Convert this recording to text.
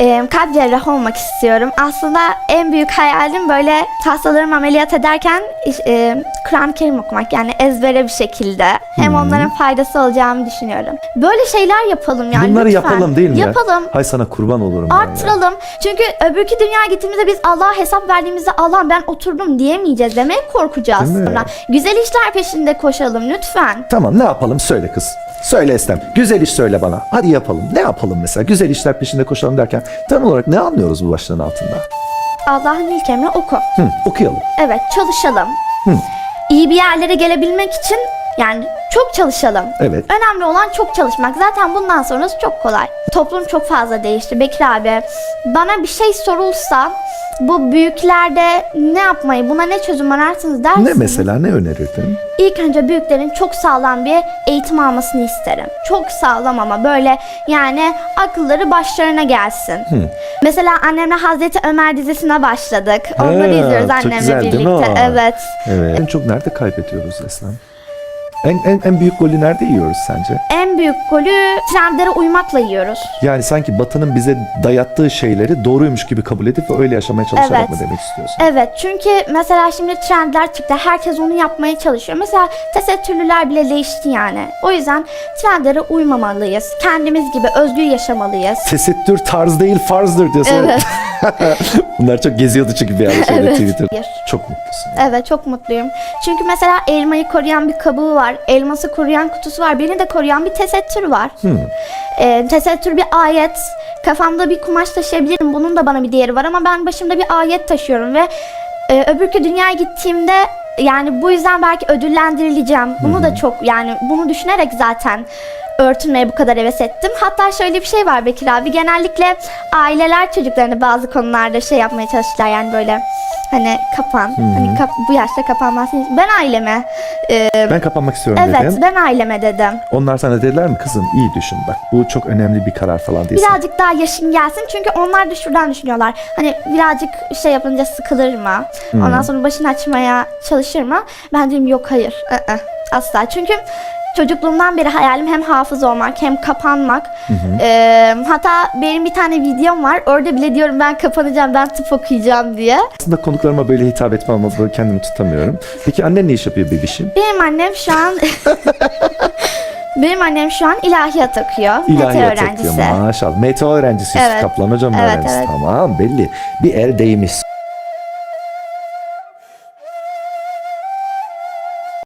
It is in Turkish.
Ee, kalp cerrahı olmak istiyorum. Aslında en büyük hayalim böyle hastalarımı ameliyat ederken e, Kur'an-ı Kerim okumak yani ezbere bir şekilde. Hem onların faydası olacağını düşünüyorum. Böyle şeyler yapalım yani Bunları lütfen. yapalım değil mi ya? Yapalım. Hay sana kurban olurum ben ya. Arttıralım. Çünkü öbürkü dünyaya gittiğimizde biz Allah'a hesap verdiğimizde Allah ben oturdum diyemeyeceğiz. Demeye korkacağız Değil mi? sonra. Güzel işler peşinde koşalım lütfen. Tamam ne yapalım söyle kız. Söyle Estem. Güzel iş söyle bana. Hadi yapalım. Ne yapalım mesela? Güzel işler peşinde koşalım derken tam olarak ne anlıyoruz bu başlığın altında? Allah'ın ilk emri oku. Hı, okuyalım. Evet çalışalım. Hı. İyi bir yerlere gelebilmek için yani çok çalışalım. Evet. Önemli olan çok çalışmak. Zaten bundan sonrası çok kolay. Toplum çok fazla değişti Bekir abi. Bana bir şey sorulsa bu büyüklerde ne yapmayı, buna ne çözüm ararsınız dersiniz. Ne mesela ne önerirdin? İlk önce büyüklerin çok sağlam bir eğitim almasını isterim. Çok sağlam ama böyle yani akılları başlarına gelsin. Mesela annemle Hazreti Ömer dizisine başladık. Onları izliyoruz annemle güzel birlikte. Evet. Evet. En çok nerede kaybediyoruz Eslem? En, en, en büyük golü nerede yiyoruz sence? En büyük golü trendlere uymakla yiyoruz. Yani sanki Batı'nın bize dayattığı şeyleri doğruymuş gibi kabul edip ve öyle yaşamaya çalışarak Evet. mı demek istiyorsun? Evet çünkü mesela şimdi trendler çıktı. Herkes onu yapmaya çalışıyor. Mesela tesettürlüler bile değişti yani. O yüzden trendlere uymamalıyız. Kendimiz gibi özgür yaşamalıyız. Tesettür tarz değil farzdır diyorsun. Evet. Bunlar çok geziyordu çünkü bir ara şeyde Evet. Twitter. Çok mutlusun. Evet çok mutluyum. Çünkü mesela elmayı koruyan bir kabuğu var. Elması koruyan kutusu var. Beni de koruyan bir tesettür var. Ee, tesettür bir ayet. Kafamda bir kumaş taşıyabilirim. Bunun da bana bir değeri var ama ben başımda bir ayet taşıyorum ve e, öbürkü dünyaya gittiğimde yani bu yüzden belki ödüllendirileceğim. Bunu da çok yani bunu düşünerek zaten örtünmeye bu kadar heves ettim. Hatta şöyle bir şey var Bekir abi. Genellikle aileler çocuklarını bazı konularda şey yapmaya çalışırlar yani böyle hani kapan. Hani kap- bu yaşta kapanmazsın. Ben aileme e, Ben kapanmak istiyorum evet dedin. ben aileme dedim. Onlar sana dediler mi kızım iyi düşün bak bu çok önemli bir karar falan değilsin. Birazcık daha yaşın gelsin çünkü onlar da şuradan düşünüyorlar. Hani birazcık şey yapınca sıkılır mı? Ondan sonra başını açmaya çalışır mı? Ben dedim yok hayır. ı-ı, asla. Çünkü çocukluğumdan beri hayalim hem hafız olmak hem kapanmak. Ee, hatta benim bir tane videom var. Orada bile diyorum ben kapanacağım, ben tıp okuyacağım diye. Aslında konuklarıma böyle hitap etmem ama böyle kendimi tutamıyorum. Peki annen ne iş yapıyor bebişim? Benim annem şu an Benim annem şu an ilahiyat okuyor. Mete İlahiyat öğrencisi. okuyor maşallah. Mete öğrencisi Yusuf Evet. Kaplan hocam Evet, öğrencisi. evet. Tamam belli. Bir el değmiş